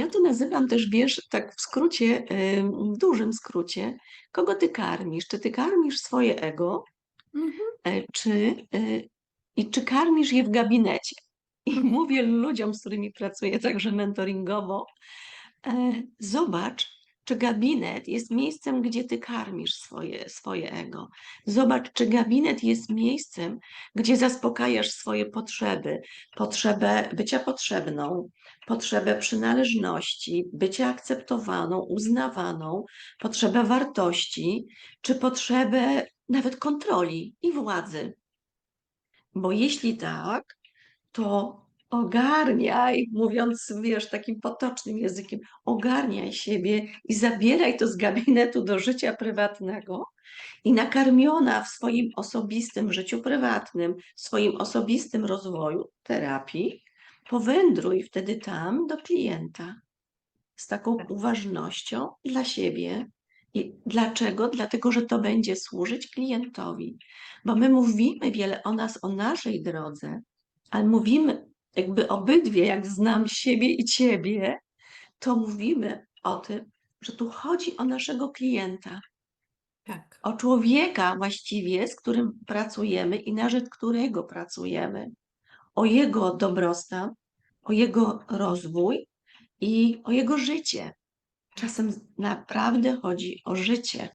Ja to nazywam też, wiesz, tak w skrócie, w dużym skrócie, kogo ty karmisz? Czy ty karmisz swoje ego, Mhm. e, czy, y, i czy karmisz je w gabinecie? I Mhm. mówię ludziom, z którymi pracuję także mentoringowo, e, zobacz, czy gabinet jest miejscem, gdzie ty karmisz swoje, swoje ego. Zobacz, czy gabinet jest miejscem, gdzie zaspokajasz swoje potrzeby, potrzebę bycia potrzebną, potrzebę przynależności, bycia akceptowaną, uznawaną, potrzebę wartości, czy potrzebę nawet kontroli i władzy. Bo jeśli tak, to ogarniaj, mówiąc, wiesz, takim potocznym językiem, ogarniaj siebie i zabieraj to z gabinetu do życia prywatnego i nakarmiona w swoim osobistym życiu prywatnym, w swoim osobistym rozwoju, terapii, powędruj wtedy tam do klienta z taką Tak. uważnością dla siebie. I dlaczego? Dlatego, że to będzie służyć klientowi. Bo my mówimy wiele o nas, o naszej drodze, ale mówimy jakby obydwie, jak znam siebie i ciebie, to mówimy o tym, że tu chodzi o naszego klienta, Tak. o człowieka właściwie, z którym pracujemy i na rzecz którego pracujemy, o jego dobrostan, o jego rozwój i o jego życie. Czasem naprawdę chodzi o życie.